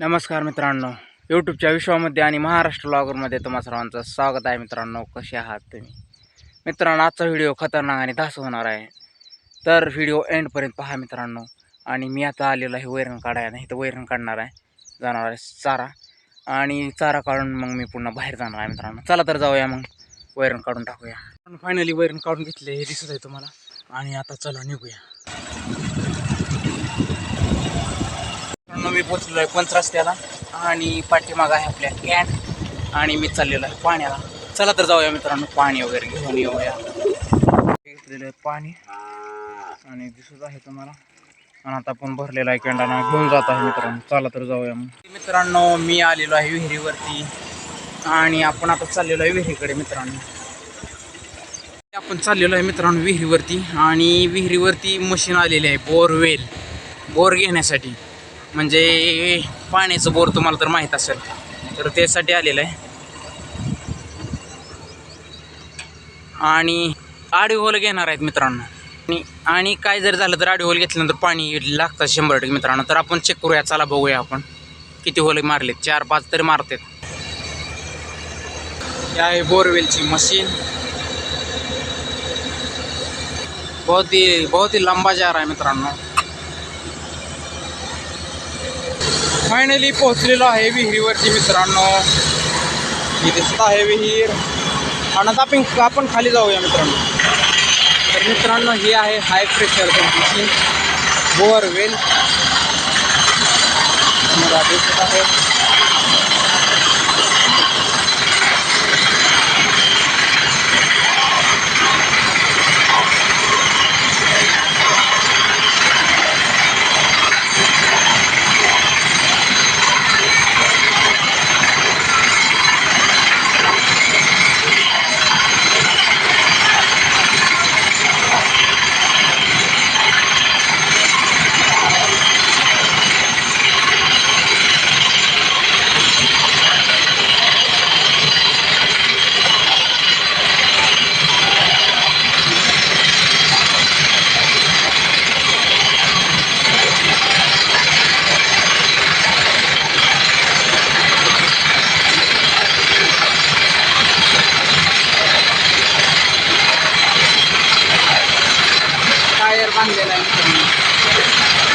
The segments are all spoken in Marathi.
नमस्कार मित्रांनो. यूट्यूबच्या विश्वामध्ये आणि महाराष्ट्र ब्लॉगरमध्ये तुम्हा सर्वांचं स्वागत आहे मित्रांनो. कसे आहात तुम्ही? मित्रांनो आजचा व्हिडिओ खतरनाक आणि धास होणार आहे. तर व्हिडिओ एंडपर्यंत पहा मित्रांनो. आणि मी आता आलेलो आहे वैरण काढायला. तर वैरण काढणार आहे. जाणार आहे चारा. आणि चारा काढून मग मी पुन्हा बाहेर जाणार आहे मित्रांनो. चला तर जाऊया मग. वैरण काढून टाकूया. फायनली वैरण काढून घेतले हे दिसत आहे तुम्हाला. आणि आता चला निघूया. नवी मी पोचलेलो आहे पंच रस्त्याला आणि पाठीमाग आहे आपल्या कॅन आणि मी चाललेलो आहे पाण्याला. चला तर जाऊया मित्रांनो पाणी वगैरे घेऊन येऊया. घेतलेलं आहे पाणी. आणि दिसत आहे तुम्हाला. आणि आता आपण भरलेला आहे कॅन्डाना घेऊन जात आहे मित्रांनो. चला तर जाऊया मग. मित्रांनो मी आलेलो आहे विहिरीवरती. आणि आपण आता चाललेलो आहे विहिरीकडे मित्रांनो. आपण चाललेलो आहे मित्रांनो विहिरीवरती. आणि विहिरीवरती मशीन आलेली आहे बोरवेल. बोर घेण्यासाठी. म्हणजे पाण्याचं बोर तुम्हाला तर माहीत असेल. तर त्यासाठी आलेलं आहे. आणि आडवी होल घेणार आहेत मित्रांनो. आणि आणि काय जर झालं तर आडवी होल घेतल्यानंतर पाणी लागतं शंभर टक्के मित्रांनो. तर आपण चेक करूया. चला बघूया आपण. किती होल मारलेत? चार पाच तरी मारतात. आहे बोरवेलची मशीन. बहुत ही बहुत ही लंबा जा रहा है मित्रांनो. फायनली पोहोचलेलो आहे विहिरीवरती मित्रांनो. ही दिसत आहे विहीर. आणि आता आपण आपण खाली जाऊया मित्रांनो. तर मित्रांनो ही आहे हाय प्रेशर कंपनीची बोअरवेल दिसत आहे टायर बांधलेला आहे मित्रांनो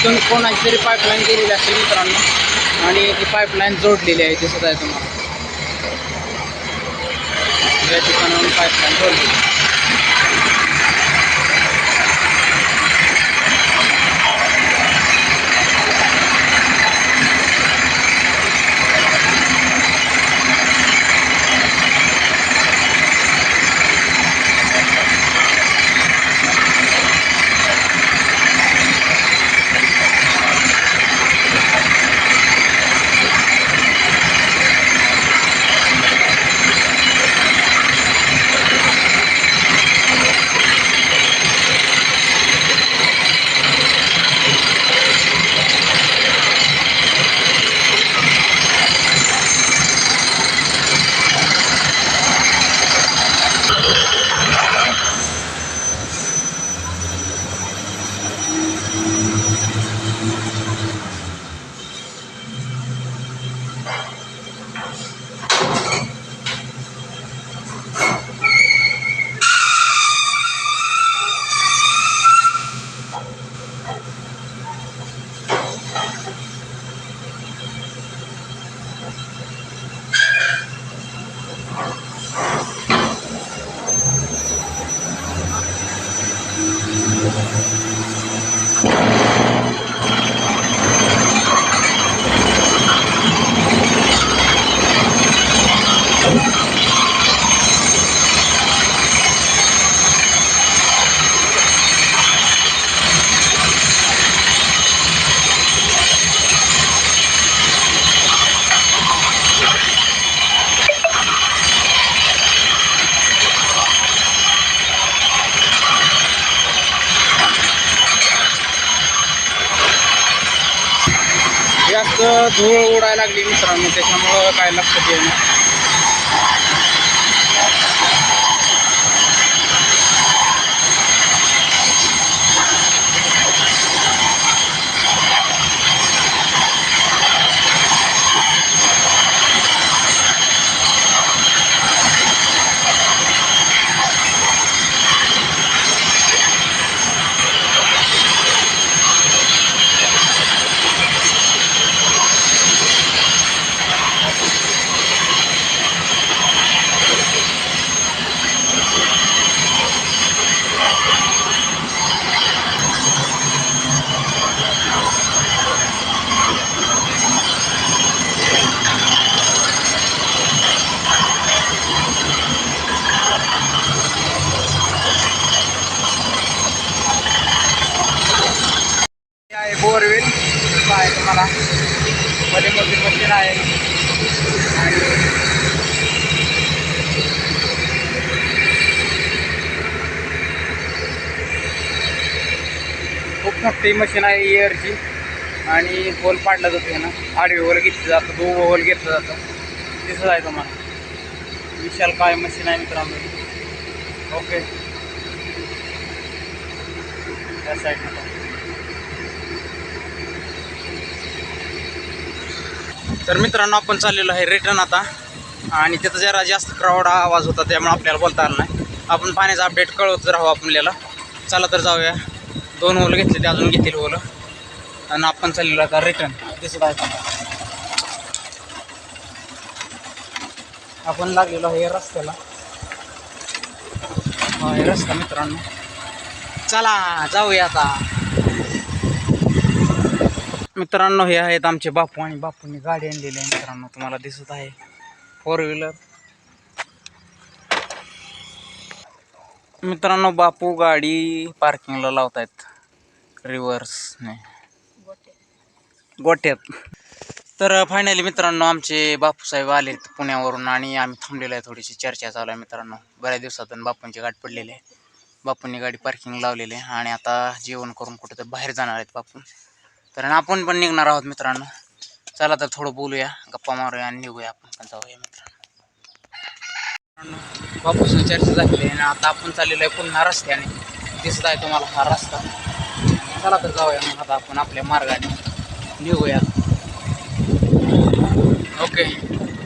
इथून कोणाची तरी पाईपलाईन गेलेली असेल मित्रांनो. आणि ती पाईपलाईन जोडलेली आहे दिसत आहे तुम्हाला. या ठिकाणाहून पाईपलाईन जोडलेली जास्त धूळ उडायला लागली मित्रांनो त्याच्यामुळं काय लक्षात येईना. बोरवेल इथं आहे तुम्हाला? मध्ये मोठी मशीन आहे. आणि खूप मोठी मशीन आहे इयरची आणि होल पाडला जातो ना आडवे होल घेतलं जातं दो होल घेतलं जातं. दिसत आहे तुम्हाला. विशाल काय मशीन आहे मित्रांनो? ओके त्या साईडला तर मित्रांनो आपण चाललेलो आहे रिटर्न आता. आणि तिथं जरा जास्त क्राऊड आवाज होता त्यामुळे आपल्याला बोलता आला नाही. आपण पाण्याचा अपडेट कळवत राहू आपल्याला. चला तर जाऊया. दोन ओलं घेतले ते अजून घेतील ओलं. आणि आपण चाललेलो आता रिटर्न दिसत आहे आपण लागलेलो आहे रस्त्याला. रस्ता मित्रांनो. चला जाऊया आता. मित्रांनो हे आहेत आमचे बापू आणि बापूंनी गाडी आणलेली आहे मित्रांनो तुम्हाला दिसत आहे. फोर व्हीलर मित्रांनो बापू गाडी पार्किंगला लावतायत आहेत नाही गोट्यात तर फायनली मित्रांनो आमचे बापूसाहेब आलेत पुण्यावरून आणि आम्ही थांबलेलो आहे थोडीशी चर्चा चालू आहे मित्रांनो. बऱ्याच दिवसातून बापूंची गाठ पडलेली आहे. बापूंनी गाडी पार्किंग लावलेली आहे आणि आता जेवण करून कुठेतरी बाहेर जाणार आहेत बापू. कारण आपण पण निघणार आहोत मित्रांनो. चला तर थोडं बोलूया गप्पा मारूया आणि निघूया आपण पण जाऊया मित्रांनो. बापूसून चर्चा झालेली आहे आणि आता आपण चाललेलो आहे पुन्हा रस्त्याने. दिसत आहे तुम्हाला हा रस्ता. चला तर जाऊया मग आता आपण आपल्या मार्गाने. निघूया. ओके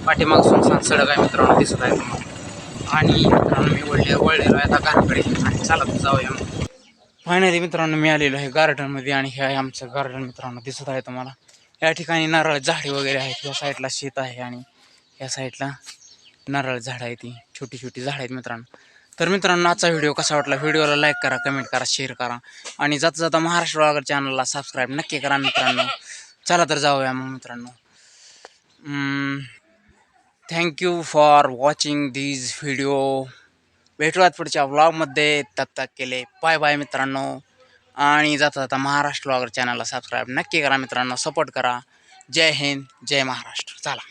पाठीमाग सुनसान सडक आहे मित्रांनो दिसत आहे तुम्हाला. आणि मित्रांनो मी वळले वळलेलो आहे आता घराकडे आणि चला तर जाऊया मग. फायनली मित्रांनो मी आलेलो आहे गार्डनमध्ये आणि हे आहे आमचं गार्डन मित्रांनो दिसत आहे तुम्हाला. या ठिकाणी नारळ झाडे वगैरे आहेत. या साईडला शेत आहे आणि या साईडला नारळ झाड आहे ती. छोटी छोटी झाड आहेत मित्रांनो. तर मित्रांनो आजचा व्हिडिओ कसा वाटला? व्हिडिओला लाईक करा कमेंट करा शेअर करा. आणि जाता जाता महाराष्ट्र वागर चॅनलला सबस्क्राईब नक्की करा मित्रांनो. चला तर जाऊया मग मित्रांनो. Thank you for watching this video भेटूयात पुढच्या व्लॉगमध्ये तब तक केले बाय बाय मित्रांनो. आणि जाता जाता महाराष्ट्र व्लॉगर चॅनलला सबस्क्राईब नक्की करा मित्रांनो. सपोर्ट करा. जय हिंद जय महाराष्ट्र. चला.